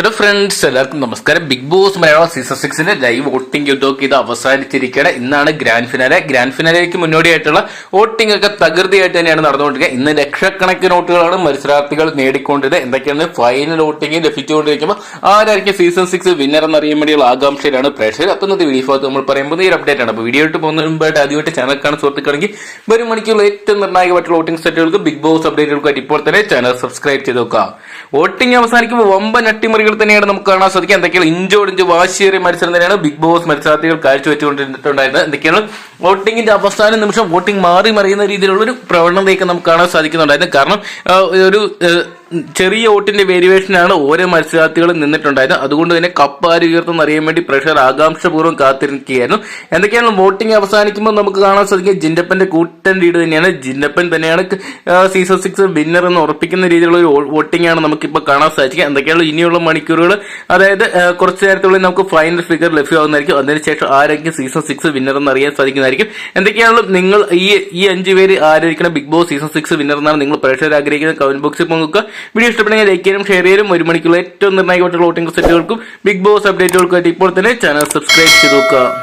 Hello friends എല്ലാവർക്കും നമസ്കാരം. Big boss Malayalam season സിക്സിന്റെ ലൈവ് വോട്ടിംഗ് യുദ്ധമൊക്കെ ഇത് അവസാനിച്ചിരിക്കുകയാണ്. ഇന്നാണ് ഗ്രാൻഡ് ഫിനാലെ ഗ്രാൻഡ് ഫിനാലേക്ക് മുന്നോടിയായിട്ടുള്ള വോട്ടിംഗ് ഒക്കെ തകൃതിയായിട്ട് തന്നെയാണ് നടന്നുകൊണ്ടിരിക്കുക ഇന്ന് ലക്ഷക്കണക്കിന് വോട്ടുകളാണ് മത്സരാർത്ഥികൾ നേടിക്കൊണ്ടത് എന്തൊക്കെയാണ് ഫൈനൽ വോട്ടിംഗ് ലഭിച്ചുകൊണ്ടിരിക്കുമ്പോൾ ആരായിരിക്കും സീസൺ സിക്സ് വിന്നർ എന്നറിയാൻ വേണ്ടിയുള്ള ആകാംക്ഷയിലാണ് പ്രേക്ഷകർ. അപ്പം ഇന്നത്തെ വീഡിയോ നമ്മൾ പറയുമ്പോൾ ഈ ഒരു അപ്ഡേറ്റ് ആണ്. അപ്പോൾ വീഡിയോ ഇട്ട് പോകുന്നതിന് മുമ്പായിട്ട് ആദ്യമായിട്ട് ചാനൽ കാണാൻ സുഹൃത്തുക്കളെങ്കിൽ വരും മണിക്കുള്ള ഏറ്റവും നിർണായകമായിട്ടുള്ള വോട്ടിംഗ് സെറ്റുകൾക്ക് ബിഗ് ബോസ് അപ്ഡേറ്റുകൾക്കായിട്ട് ഇപ്പോൾ തന്നെ ചാനൽ സബ്സ്ക്രൈബ് ചെയ്ത് നോക്കുക. വോട്ടിംഗ് അവസാനിക്കുമ്പോൾ വമ്പൻ അട്ടിമറികൾ തന്നെയാണ് നമുക്ക് കാണാൻ സാധിക്കുക. എന്തൊക്കെയാണ് ഇഞ്ചോടിഞ്ച് വാശിയേറിയ മത്സരം തന്നെയാണ് ബിഗ് ബോസ് മത്സരാർത്ഥികൾ കാഴ്ചവെച്ചുകൊണ്ടിരുന്നിട്ടുണ്ടായിരുന്നത്. എന്തൊക്കെയാണ്? വോട്ടിംഗിന്റെ അവസാന നിമിഷം വോട്ടിംഗ് മാറി മറിയുന്ന രീതിയിലുള്ള ഒരു പ്രവണതയൊക്കെ നമുക്ക് കാണാൻ സാധിക്കുന്നുണ്ടായിരുന്നു. കാരണം ഒരു ചെറിയ വോട്ടിന്റെ വേരിയേഷനാണ് ഓരോ മത്സരാർത്ഥികളും നിന്നിട്ടുണ്ടായത്. അതുകൊണ്ട് തന്നെ കപ്പ് ആര് ഉയർത്തുന്ന അറിയാൻ വേണ്ടി പ്രഷർ ആകാംക്ഷപൂർവം കാത്തിരിക്കുകയായിരുന്നു. എന്തൊക്കെയാണ് വോട്ടിംഗ് അവസാനിക്കുമ്പോൾ നമുക്ക് കാണാൻ സാധിക്കും ജിൻഡപ്പന്റെ കൂട്ടൻ ലീഡ് തന്നെയാണ്. ജിന്നപ്പൻ തന്നെയാണ് സീസൺ സിക്സ് വിന്നർ എന്ന് ഉറപ്പിക്കുന്ന രീതിയിലുള്ള ഒരു വോട്ടിംഗ് ആണ് നമുക്കിപ്പോൾ കാണാൻ സാധിക്കുക. എന്തൊക്കെയാണ് ഇനിയുള്ള മണിക്കൂറുകൾ അതായത് കുറച്ചു നേരത്തുള്ളിൽ നമുക്ക് ഫൈനൽ ഫിഗർ ലഭ്യമാകുന്നതായിരിക്കും. അതിനുശേഷം ആരായിരിക്കും സീസൺ സിക്സ് വിന്നർ എന്ന് അറിയാൻ സാധിക്കുന്നതായിരിക്കും. എന്തൊക്കെയാണ് നിങ്ങൾ ഈ ഈ അഞ്ചു പേര് ആരായിരിക്കണം Bigg Boss season six winner എന്നാണ് നിങ്ങൾ പ്രേക്ഷകർ ആഗ്രഹിക്കുന്നത്? കമന്റ് ബോക്സിൽ പങ്കുവെക്കുക. വീഡിയോ ഇഷ്ടപ്പെടുന്ന ലൈക്ക് ചെയ്യാനും ഷെയർ ചെയ്യാനും ഒരു മണിക്കുള്ള ഏറ്റവും നിർണായകമായിട്ടുള്ള വോട്ടിംഗ് സെറ്റുകൾക്കും ബിഗ് ബോസ് അപ്ഡേറ്റുകൾക്കും ആയിട്ട് ഇപ്പോൾ തന്നെ ചാനൽ സബ്സ്ക്രൈബ് ചെയ്ത് നോക്കുക.